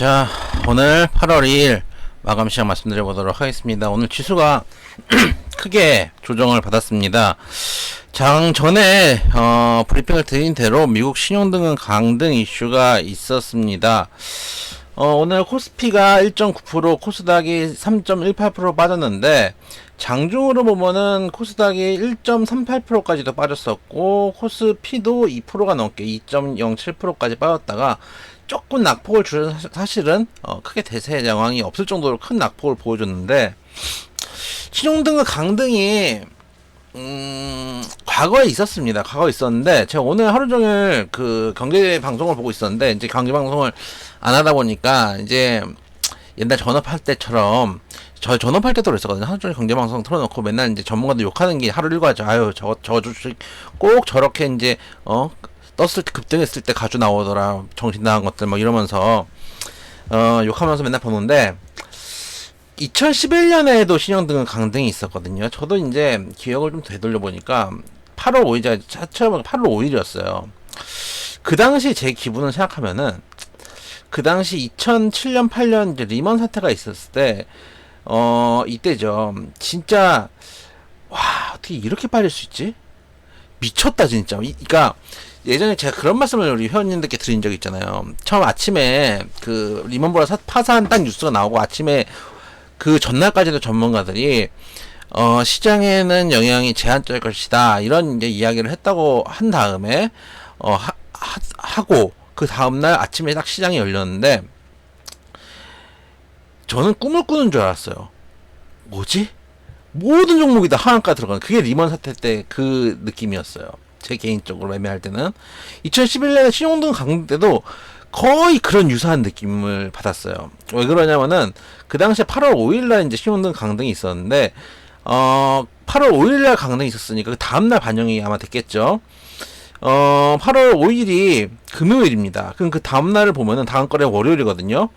자, 오늘 8월 2일 마감 시장 말씀드려 보도록 하겠습니다. 오늘 지수가 크게 조정을 받았습니다. 장 전에 어, 브리핑을 드린 대로 미국 신용 등은 강등 이슈가 있었습니다. 어, 오늘 코스피가 1.9%, 코스닥이 3.18% 빠졌는데 장중으로 보면은 코스닥이 1.38%까지도 빠졌었고 코스피도 2%가 넘게 2.07%까지 빠졌다가 조금 낙폭을 줄여 사실은 어, 크게 대세 상황이 없을 정도로 큰 낙폭을 보여줬는데 신용등과 강등이 음, 과거에 있었습니다. 과거에 있었는데, 제가 오늘 하루 종일 그 경제 방송을 보고 있었는데, 이제 경제 방송을 안 하다 보니까, 이제 옛날 전업할 때처럼, 저 전업할 때도 그랬었거든요. 하루 종일 경제 방송 틀어놓고 맨날 이제 전문가들 욕하는 게 하루 일과죠. 아유, 저, 저 주식 꼭 저렇게 이제, 어, 떴을 때, 급등했을 때 가져 나오더라. 정신 나간 것들, 막 이러면서, 어, 욕하면서 맨날 보는데, 2011년에도 신용등은 강등이 있었거든요. 저도 이제 기억을 좀 되돌려 보니까 8월 5일, 차처럼 8월 5일이었어요. 그 당시 제 기분을 생각하면은 그 당시 2007년, 8년 이제 리먼 사태가 있었을 때, 어, 이때죠. 진짜, 와, 어떻게 이렇게 빠질 수 있지? 미쳤다, 진짜. 이, 그니까, 예전에 제가 그런 말씀을 우리 회원님들께 드린 적이 있잖아요. 처음 아침에 그 리먼브라 파산 딱 뉴스가 나오고 아침에 그 전날까지도 전문가들이 어, 시장에는 영향이 제한적일 것이다. 이런 이제 이야기를 했다고 한 다음에 어, 하, 하, 하 고 그 다음날 아침에 딱 시장이 열렸는데 저는 꿈을 꾸는 줄 알았어요. 뭐지? 모든 종목이 다 하한가 들어가는 그게 리먼 사태 때 그 느낌이었어요. 제 개인적으로 매매할 때는 2011년에 신용등 강등 때도 거의 그런 유사한 느낌을 받았어요. 왜 그러냐면은 그 당시에 8월 5일 날 이제 신용등 강등이 있었는데 어 8월 5일 날 강등이 있었으니까 그 다음 날 반영이 아마 됐겠죠. 어 8월 5일이 금요일입니다. 그럼 그 다음 날을 보면은 다음 거래 월요일이거든요.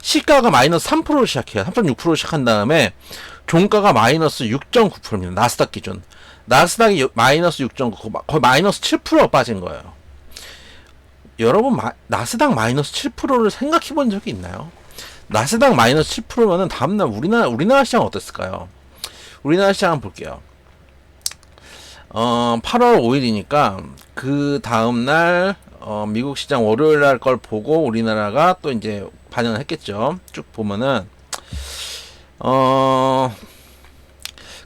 시가가 마이너스 3%로 시작해요. 3.6%로 시작한 다음에 종가가 마이너스 6.9%입니다. 나스닥 기준. 나스닥이 마이너스 6.9, 거의 마이너스 7% 빠진 거예요. 여러분 마, 나스닥 마이너스 7%를 생각해 본 적이 있나요? 나스닥 마이너스 7%면은 다음날 우리나라 우리나라 시장 어땠을까요? 우리나라 시장 한번 볼게요. 어 8월 5일이니까 그 다음날 어, 미국 시장 월요일 날 걸 보고 우리나라가 또 이제 반영을 했겠죠. 쭉 보면은 어.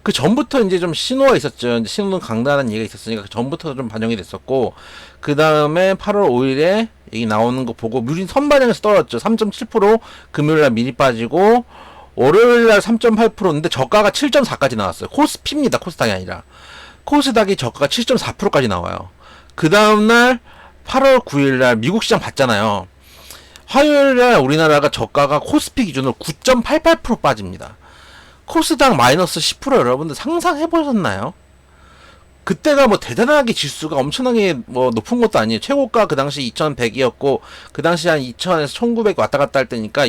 그 전부터 이제 좀 신호가 있었죠. 신호는 강다는 얘기가 있었으니까 그 전부터 좀 반영이 됐었고, 그 다음에 8월 5일에 여기 나오는 거 보고, 무진 선반영에서 떨어졌죠. 3.7% 금요일날 미리 빠지고, 월요일날 3.8%인데 저가가 7.4까지 나왔어요. 코스피입니다. 코스닥이 아니라. 코스닥이 저가가 7.4%까지 나와요. 그 다음날 8월 9일날 미국 시장 봤잖아요. 화요일날 우리나라가 저가가 코스피 기준으로 9.88% 빠집니다. 코스닥 마이너스 10% 여러분들 상상해 보셨나요? 그때가 뭐 대단하게 지수가 엄청나게 뭐 높은 것도 아니에요. 최고가 그 당시 2100이었고 그 당시 한 2000에서 1900 왔다 갔다 할 때니까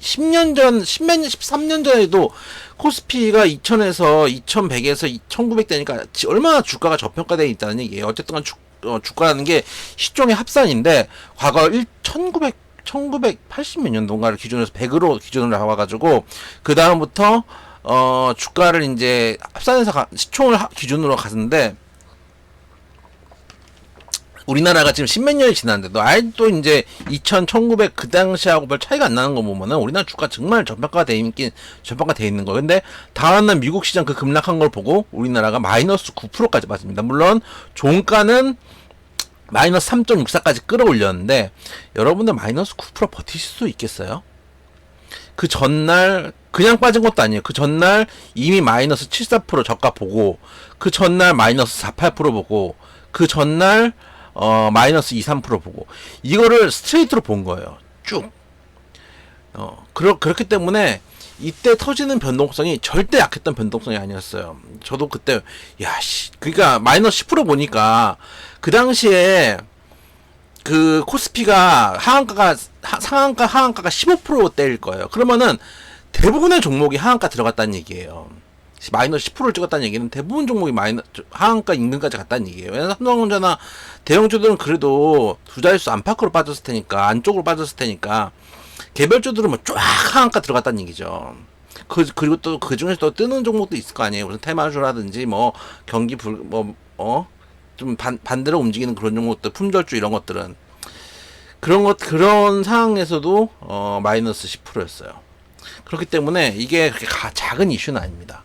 10년 전, 10몇 년, 13년 전에도 코스피가 2000에서 2100에서 1900 되니까 얼마나 주가가 저평가되어 있다는 얘기예요. 어쨌든 주, 어, 주가라는 게 시종의 합산인데 과거 1, 1900 1980몇 년도인가를 기준으로 해서 100으로 기준으로 나와가지고 그 다음부터 어 주가를 이제 합산해서 가, 시총을 하, 기준으로 갔는데 우리나라가 지금 십몇 년이 지났는데도 아직도 이제 2000, 1900 그 당시하고 별 차이가 안 나는 거 보면은 우리나라 주가 정말 저평가돼 있긴 저평가돼 있는 거. 근데 다음날 미국 시장 그 급락한 걸 보고 우리나라가 마이너스 9%까지 빠집니다. 물론 종가는 마이너스 3.64까지 끌어올렸는데 여러분들 마이너스 9% 버티실 수 있겠어요? 그 전날 그냥 빠진 것도 아니에요. 그 전날 이미 마이너스 74% 저가 보고 그 전날 마이너스 48% 보고 그 전날 어 마이너스 2, 3% 보고 이거를 스트레이트로 본 거예요. 쭉. 어 그러, 그렇기 때문에 이때 터지는 변동성이 절대 약했던 변동성이 아니었어요. 저도 그때 야씨 그러니까 마이너스 10% 보니까 그 당시에 그 코스피가 하한가가 하, 상한가 하한가가 15%대일 거예요. 그러면은 대부분의 종목이 하한가 들어갔다는 얘기예요. 마이너스 10%를 찍었다는 얘기는 대부분 종목이 마이너 하한가 인근까지 갔다는 얘기예요. 왜냐면 삼성전자나 대형주들은 그래도 두 자릿수 안팎으로 빠졌을 테니까 안쪽으로 빠졌을 테니까 개별주들은 뭐 쫙 하한가 들어갔다는 얘기죠. 그 그리고 또 그 중에서 또 뜨는 종목도 있을 거 아니에요. 무슨 테마주라든지 뭐 경기 불뭐어 좀 반 반대로 움직이는 그런 종목들 품절주 이런 것들은 그런 것 그런 상황에서도 어 마이너스 10%였어요. 그렇기 때문에 이게 그렇게 가, 작은 이슈는 아닙니다.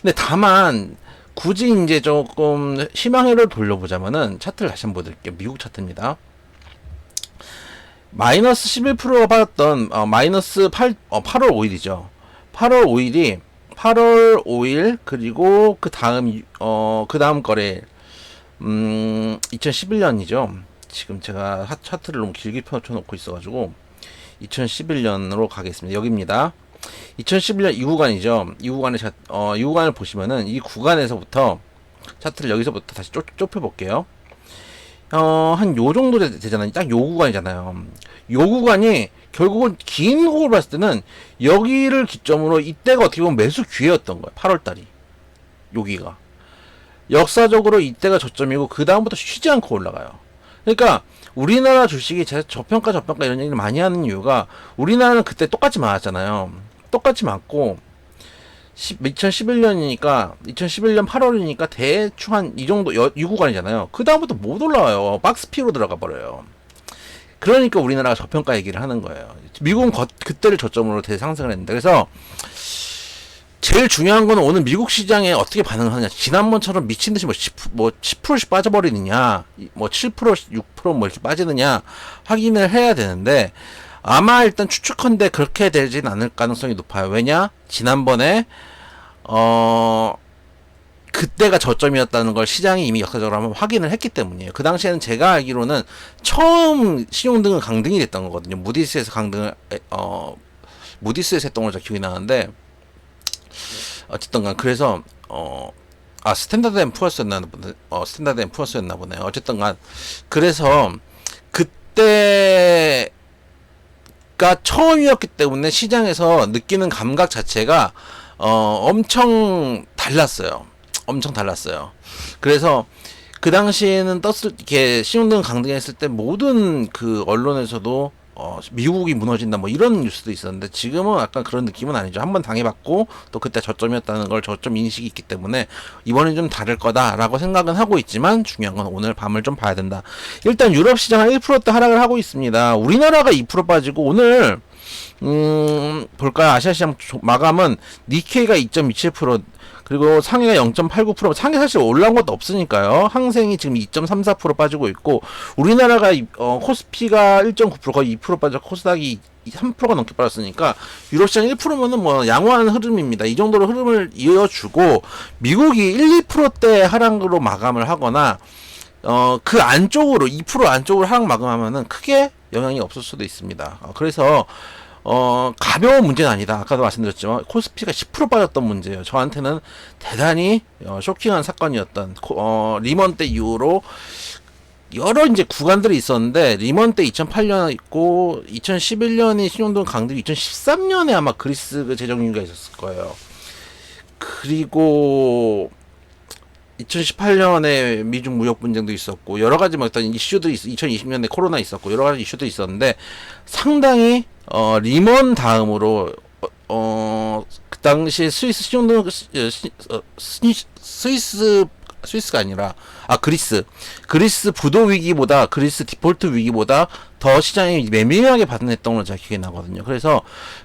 근데 다만 굳이 이제 조금 희망회를 돌려보자면은 차트를 다시 한번 보여드릴게요. 미국 차트입니다. 마이너스 11%가 받았던 어, 마이너스 8, 어, 8월 5일이죠. 8월 5일이 8월 5일 그리고 그 다음 어그 다음 거래 음 2011년이죠. 지금 제가 하- 차트를 너무 길게 펴놓고 있어가지고 2011년으로 가겠습니다. 여기입니다. 2011년 이 구간이죠. 이 구간에 자, 어, 이 구간을 보시면은 이 구간에서부터 차트를 여기서부터 다시 좁, 좁혀볼게요. 어, 한 요 정도 되, 되잖아요. 딱 요 구간이잖아요. 요 구간이 결국은 긴 호흡을 봤을 때는 여기를 기점으로 이때가 어떻게 보면 매수 기회였던 거예요. 8월 달이. 여기가. 역사적으로 이때가 저점이고 그 다음부터 쉬지 않고 올라가요. 그러니까 우리나라 주식이 제 저평가 저평가 이런 얘기를 많이 하는 이유가 우리나라는 그때 똑같이 많았잖아요. 똑같이 많고 2011년이니까 2011년 8월이니까 대충 한 이 정도 여, 이 구간이잖아요. 그 다음부터 못 올라와요. 박스 피로 들어가 버려요. 그러니까 우리나라가 저평가 얘기를 하는 거예요. 미국은 거, 그때를 저점으로 대상승을 했는데 그래서 제일 중요한 거는 오늘 미국 시장에 어떻게 반응을 하느냐. 지난번처럼 미친 듯이 뭐 10, 뭐 10%씩 빠져버리느냐, 이- 뭐 7%, 6%뭐 이렇게 빠지느냐 확인을 해야 되는데 아마 일단 추측컨대 그렇게 되진 않을 가능성이 높아요. 왜냐? 지난번에 어 그때가 저점이었다는 걸 시장이 이미 역사적으로 한번 확인을 했기 때문이에요. 그 당시에는 제가 알기로는 처음 신용등은 강등이 됐던 거거든요. 무디스에서 강등을 에, 어 무디스에서 했던 걸로 기억이 나는데 어쨌든 간 그래서 어 아 스탠다드 앤 푸어스였나 보네. 어 스탠다드 앤 푸어스였나 보네요. 어쨌든 간 그래서 그때가 처음이었기 때문에 시장에서 느끼는 감각 자체가 어 엄청 달랐어요. 엄청 달랐어요. 그래서 그 당시에는 떴을 이렇게 신용등 강등했을 때 모든 그 언론에서도 어, 미국이 무너진다 뭐 이런 뉴스도 있었는데 지금은 약간 그런 느낌은 아니죠. 한번 당해봤고 또 그때 저점이었다는 걸 저점 인식이 있기 때문에 이번엔 좀 다를 거다라고 생각은 하고 있지만 중요한 건 오늘 밤을 좀 봐야 된다. 일단 유럽 시장은 1%대 하락을 하고 있습니다. 우리나라가 2% 빠지고 오늘 음 볼까요? 아시아 시장 조- 마감은 니케이가 2.27% 그리고 상해가 0.89% 상해 사실 올라온 것도 없으니까요. 항생이 지금 2.34% 빠지고 있고 우리나라가 이- 어, 코스피가 1.9% 거의 2% 빠져 코스닥이 3%가 넘게 빠졌으니까 유럽 시장 1%면은 뭐 양호한 흐름입니다. 이 정도로 흐름을 이어주고 미국이 1, 2%대 하락으로 마감을 하거나 어, 그 안쪽으로 2% 안쪽으로 하락 마감하면은 크게 영향이 없을 수도 있습니다. 어, 그래서 어, 가벼운 문제는 아니다. 아까도 말씀드렸지만 코스피가 10% 빠졌던 문제예요. 저한테는 대단히 어, 쇼킹한 사건이었던 코- 어, 리먼 때 이후로 여러 이제 구간들이 있었는데 리먼 때 2008년 있고 2011년이 신용등 강등 2013년에 아마 그리스 그 재정위기가 있었을 거예요. 그리고 2018년에 미중 무역 분쟁도 있었고 여러 가지 뭐 어떤 이슈들이 있, 2020년에 코로나 있었고 여러 가지 이슈도 있었는데 상당히 어 리먼 다음으로 어그 당시 스위스 신용등 시- 시- 어, 스니- 스위스 스위스가 아니라 아 그리스 그리스 부도 위기보다 그리스 디폴트 위기보다 더 시장이 매매하게 반응했던 걸로 제가 기억이 나거든요. 그래서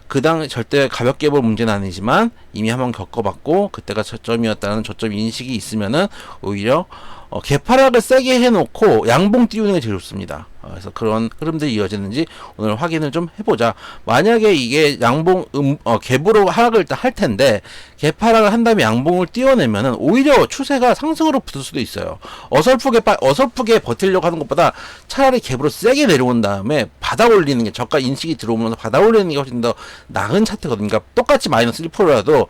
그 당 절대 가볍게 볼 문제는 아니지만 이미 한번 겪어봤고 그때가 저점이었다는 저점 인식이 있으면은 오히려 어, 개파락을 세게 해놓고 양봉 띄우는 게 제일 좋습니다. 어, 그래서 그런 흐름들이 이어지는지 오늘 확인을 좀 해보자. 만약에 이게 양봉 음, 어, 갭으로 하락을 할 텐데 개파락을 한 다음에 양봉을 띄워내면은 오히려 추세가 상승으로 붙을 수도 있어요. 어설프게 빠, 어설프게 버틸려고 하는 것보다 차라리 갭으로 세게 내려온 다음에 받아 올리는 게 저가 인식이 들어오면서 받아 올리는 게 훨씬 더 나은 차트거든요. 그러니까 똑같이 마이너스 1%라도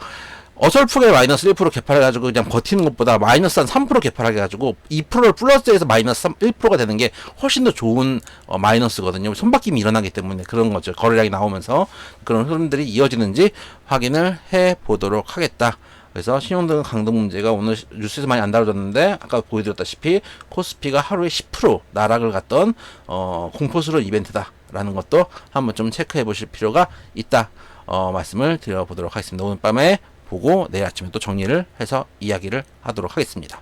어설프게 마이너스 1% 개발해가지고 그냥 버티는 것보다 마이너스 한 3% 개발해가지고 2%를 플러스해서 마이너스 3, 1%가 되는 게 훨씬 더 좋은 어, 마이너스거든요. 손바뀜이 일어나기 때문에 그런 거죠. 거래량이 나오면서 그런 흐름들이 이어지는지 확인을 해 보도록 하겠다. 그래서 신용등 강등 문제가 오늘 뉴스에서 많이 안 다뤄졌는데 아까 보여드렸다시피 코스피가 하루에 10% 나락을 갔던 어, 공포스러운 이벤트다라는 것도 한번 좀 체크해 보실 필요가 있다. 어, 말씀을 드려보도록 하겠습니다. 오늘 밤에 보고 내일 아침에 또 정리를 해서 이야기를 하도록 하겠습니다.